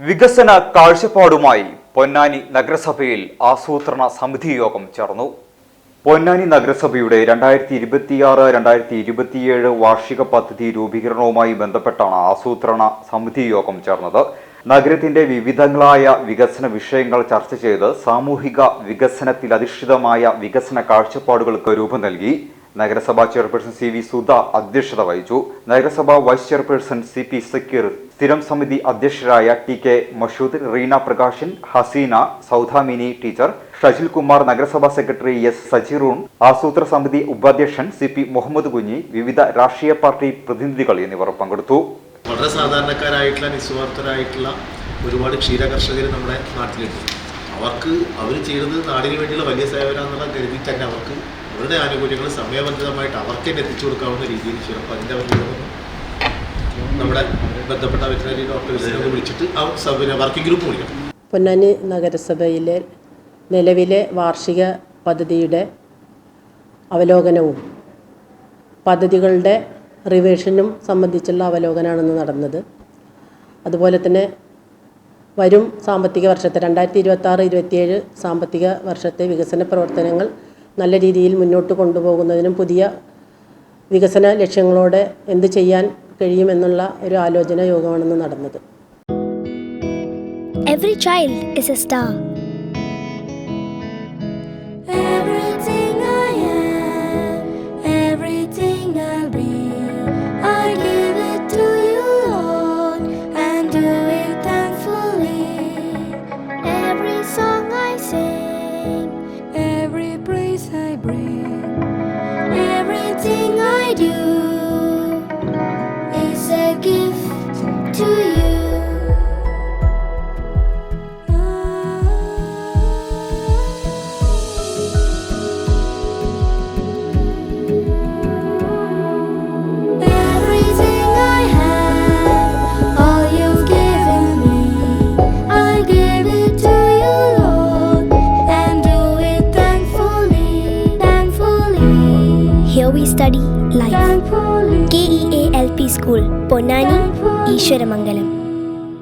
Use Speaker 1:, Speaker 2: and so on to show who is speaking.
Speaker 1: വികസന കാഴ്ചപ്പാടുമായി പൊന്നാനി നഗരസഭയിൽ ആസൂത്രണ സമിതി യോഗം ചേർന്നു. പൊന്നാനി നഗരസഭയുടെ രണ്ടായിരത്തി ഇരുപത്തിയാറ് രണ്ടായിരത്തി ഇരുപത്തിയേഴ് വാർഷിക പദ്ധതി രൂപീകരണവുമായി ബന്ധപ്പെട്ടാണ് ആസൂത്രണ സമിതി യോഗം ചേർന്നത്. നഗരത്തിന്റെ വിവിധങ്ങളായ വികസന വിഷയങ്ങൾ ചർച്ച ചെയ്ത് സാമൂഹിക വികസനത്തിൽ അധിഷ്ഠിതമായ വികസന കാഴ്ചപ്പാടുകൾക്ക് രൂപം നൽകി. നഗരസഭാ ചെയർപേഴ്സൺ സി വി സുധ അധ്യക്ഷത വഹിച്ചു. നഗരസഭാ vice chairperson C P Sakkeer. സ്ഥിരം സമിതി അധ്യക്ഷരായ T K Mashood Reena Prakashan Haseena Saudamini teacher Shajil Kumar നഗരസഭാ സെക്രട്ടറി എസ് സജിറൂൺ ആസൂത്ര സമിതി ഉപാധ്യക്ഷൻ സി പി മുഹമ്മദ് കുഞ്ഞി വിവിധ രാഷ്ട്രീയ പാർട്ടി പ്രതിനിധികൾ എന്നിവർ പങ്കെടുത്തു.
Speaker 2: വളരെ സാധാരണക്കാരായിട്ടുള്ള നിസ്വാർത്ഥരായിട്ടുള്ള ഒരുപാട് ക്ഷീര കർഷകർ നമ്മുടെ നാട്ടിലുണ്ട്. അവർക്ക് അവർ ചെയ്യുന്നത് നാടിന് വേണ്ടിയുള്ള വലിയ സേവനം എന്നുള്ള കരുതി തന്നെ അവർക്ക് അവരുടെ ആനുകൂല്യങ്ങൾ സമയബന്ധിതമായിട്ട് അവർക്ക് തന്നെ എത്തിച്ചു കൊടുക്കാവുന്ന രീതിയിൽ ചെയ്യണം അപ്പോൾ അതിന്റെ അവരുടെ നമ്മുടെ ബന്ധപ്പെട്ട വെറ്റിനറി ഡോക്ടേഴ്സിനെ ഒന്ന് വിളിച്ചിട്ട് അവർ സബ് വർക്കിംഗ് ഗ്രൂപ്പ് വിളിക്കണം
Speaker 3: പൊന്നാനി നഗരസഭയിലെ നിലവിലെ വാർഷിക പദ്ധതിയുടെ അവലോകനവും പദ്ധതികളുടെ റിവേഷനും സംബന്ധിച്ചുള്ള അവലോകനമാണെന്ന് നടന്നത്. അതുപോലെ തന്നെ വരും സാമ്പത്തിക വർഷത്തെ രണ്ടായിരത്തി ഇരുപത്തി ആറ് ഇരുപത്തിയേഴ് സാമ്പത്തിക വർഷത്തെ വികസന പ്രവർത്തനങ്ങൾ നല്ല രീതിയിൽ മുന്നോട്ട് കൊണ്ടുപോകുന്നതിനും പുതിയ വികസന ലക്ഷ്യങ്ങളോടെ എന്ത് ചെയ്യാൻ കഴിയുമെന്നുള്ള ഒരു ആലോചന യോഗമാണെന്ന് നടന്നത്
Speaker 4: Every child is a star.
Speaker 5: Do is a gift to you. Everything I have, all you've given me, I give it to